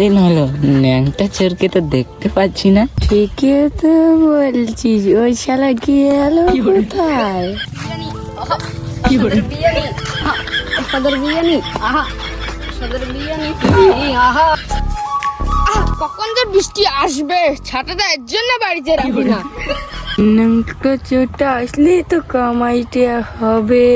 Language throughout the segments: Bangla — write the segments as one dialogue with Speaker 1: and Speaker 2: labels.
Speaker 1: দিন হলো। ন্যাংটা চোরকে তো দেখতে পাচ্ছি না। ঠিকই তো বলছিস ওই শালা গিয়ে এলো কোথায়?
Speaker 2: সদর বিরিয়ানি। আহা সদর বিরিয়ানি। আহা কখন যে বৃষ্টি আসবে ছাতাটা এর জন্য বাড়িতে রাখি না।
Speaker 1: ন্যাংটা চোরটা আসলে তো কামাইটা হবে।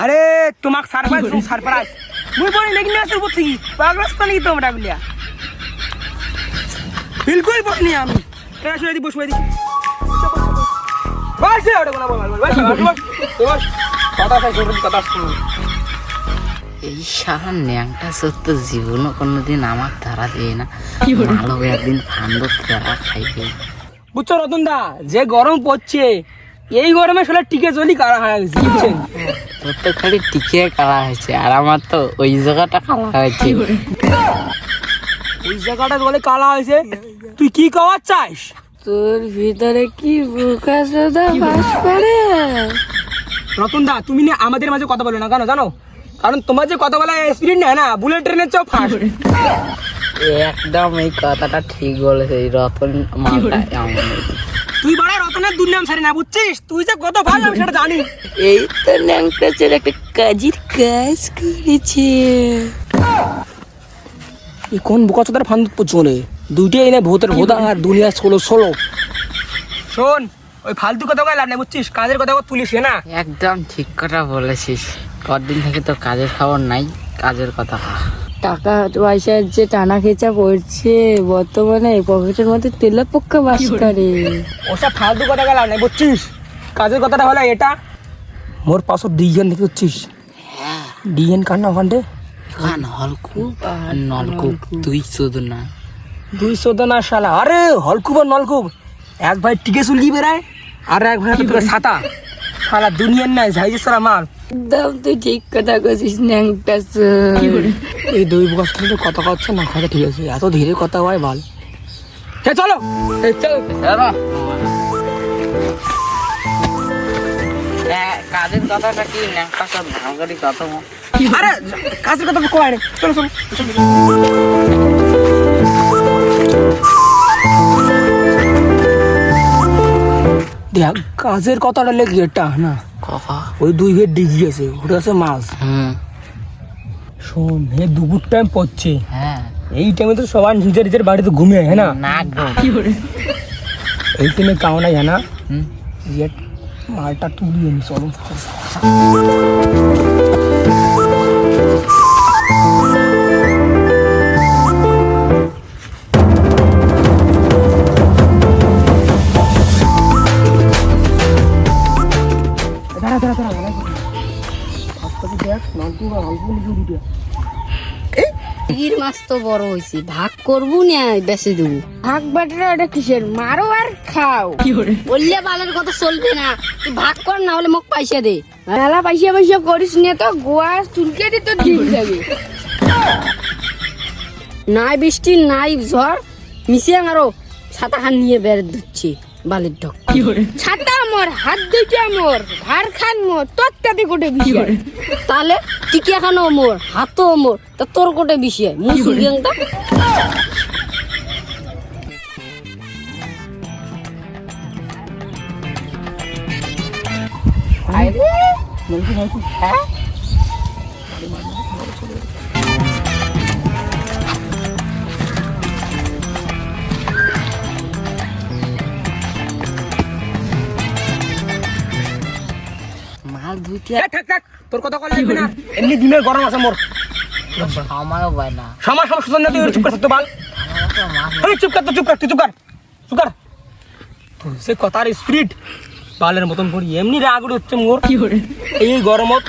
Speaker 3: আরে তোমাক সারপ্রাইজ সারপ্রাইজ। মুই বলি লেকিন না উপর থেকে পাগলাস তো নাকি তোমরা গুলিয়া বিলকুল বসনি আমি। কেন শুয়ে দি বসবে দি বস রে ওটা বলা বল বস। কথা খাই শুনুন কথা শুনুন
Speaker 1: এই সারা ন্যাংটা তো জীবনও কোনোদিন আমার ধারা দিয়ে না। ভালো একদিন ফান্দ ফেরা খাইবে।
Speaker 3: বুঝছ রতন দা যে গরম পড়ছে এই গরমে আসলে টিকে জলি কারা হয়ে গেছে বুঝছেন?
Speaker 1: তোর তো খালি টিকে কালা হয়েছে আর আমার তো ওই জায়গাটা কালা হয়েছে।
Speaker 3: ওই জায়গাটা বলে কালা হয়েছে তুই কি কওয়ার চাস?
Speaker 1: তোর ভিতরে কি বোকা সোদা বাস করে।
Speaker 3: রতন দা তুমি না আমাদের মাঝে কথা বলো না কেন জানো? কারণ তোমার যে কথা বলা স্পিরিট না না বুলেট ট্রেনের চেয়েও ফাস্ট
Speaker 1: একদম এই কথাটা ঠিক বলেছে এই রতন মালটা
Speaker 3: তুই বড় রতনের দুর্নাম ছাড়ি না বুঝছিস? তুই যে কত ভাই আমি সেটা জানি।
Speaker 1: এই তো ন্যাংটা চোর একটা কাজের কাজ করেছে।
Speaker 3: এই কোন বোকা চোদার ফান চলে দুইটাই এনে ভূতের ভোদা আর দুনিয়া ষোলো ষোলো। শোন ওই ফালতু কথা কয় লাভ নাই বুঝছিস? কাজের কথা তুলিস না?
Speaker 1: একদম ঠিক কথা বলেছিস। কদিন থেকে তো কাজের খবর নাই কাজের কথা টাকা পয়সার যে টানা খেচা পড়ছে বর্তমানে পকেটের মধ্যে তেলা পক্কা বাস করে।
Speaker 3: ওসব ফালতু কথা লাভ নাই বুঝছিস? কাজের কথাটা হলো এটা। মোর পাশে ডিএন দেখে বুঝছিস ডিএন কার না ওখানটে
Speaker 1: হলকুপ আর নলকুপ তুই শুধু না
Speaker 3: দুইশো তো না শালা। আরে হলকুপ আর নলকুপ। এক ভাই টিকে চুলকি বেড়ায় আর এক ভাই ছাতা। শালা দুনিয়ার নাই ঝাইছে সারা মাল।
Speaker 1: একদম তুই ঠিক কথা কছিস ন্যাংটা
Speaker 3: এই দুই বছর থেকে কথা কচ্ছে না কথা ঠিক আছে। এত ধীরে কথা হয় ভালো হ্যাঁ চলো! এই চল।
Speaker 1: কাজের কথাটা কি? ন্যাংটা ভাঙারি কথা
Speaker 3: আরে কাজের কথা তো কয় চলো চলো। দেখ কাজের কথাটা লেগে এটা না। ওই দুই ভেট ডিগ্রি আছে ওটা আছে মাছ।
Speaker 1: হুম।
Speaker 3: শোন হে দুপুর টাইম পড়ছে।
Speaker 1: হ্যাঁ।
Speaker 3: এই টাইমে তো সবাই নিজের নিজের বাড়িতে ঘুমিয়ে হ্যাঁ না?
Speaker 1: না গো।
Speaker 3: এই টাইমে কাউ নাই হ্যাঁ না। মালটা তুলিয়ে নি চলো।
Speaker 2: তীর মাছ তো বড় হয়েছে ভাগ করব না বেশি দেবো। ভাগ বাটরা ওটা কিসের? মারো আর খাও। বললে বালের কথা চলবে না। তুই ভাগ কর না হলে মোক পয়সা দে। মেলা পয়সা পয়সা করিস না তো গোয়া চুলকে তো দিন যাবে। নাই বৃষ্টি নাই ঝড় মিশিয়ে মারো ছাতা খান নিয়ে বের দিচ্ছি। বালির ঢক। ছাতা মোর হাত দুইটা মোর ঘাড় খান মোর তোর তাতে গোটে বিষয়। তাহলে টিকিয়া খানো মোর হাতও মোর তা তোর গোটে বিষয়। মুসুরিয়াংটা
Speaker 1: মাল দুইটা
Speaker 3: এ, থাক থাক তোর কথা কল লাগবে না। এমনি দিনের গরম আছে মোর।
Speaker 1: আমারও পায় না।
Speaker 3: সময় সময় সুন্দর তুই? চুপ কর তো বাল
Speaker 1: আমার তো মাছ
Speaker 3: আরে চুপ কর তো চুপ কর তুই চুপ কর চুপ কর। তোর সে কথার স্পিরিট বালের মতন করি এমনি রাগ হচ্ছে মোর। এই গরমত।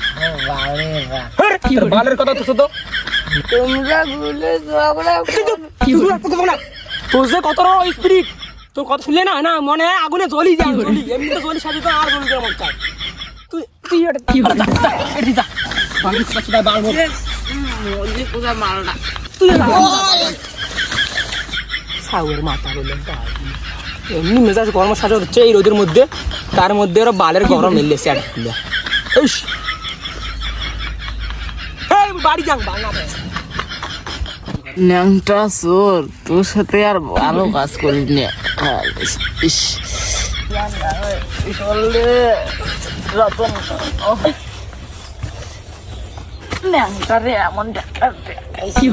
Speaker 1: বাড়ে রাখ
Speaker 3: বালের কথা তো শুধু।
Speaker 1: তোমরা গুলো ঝগড়া
Speaker 3: তোর যে কত স্পিরিট তোর কথা শুনলে না না মনে আগুনে জ্বলি যায় এমনি তো জ্বলি সাথে তো আর জ্বলি যায় মন চায়। তুই এটা কি এটি যা তুই সাউয়ের মাথা এমনি মেজাজ গরম সাজা হচ্ছে এই রোদের মধ্যে তার মধ্যে ওরা বালের গরম এলে স্যার বাড়ি বাংলা
Speaker 1: ন্যাংটা সোর তোর সাথে আর ভালো কাজ করিস নে আর ইস, ইস চলে রতন ন্যাংটা রে এমন ডাক্তার দেখাইছি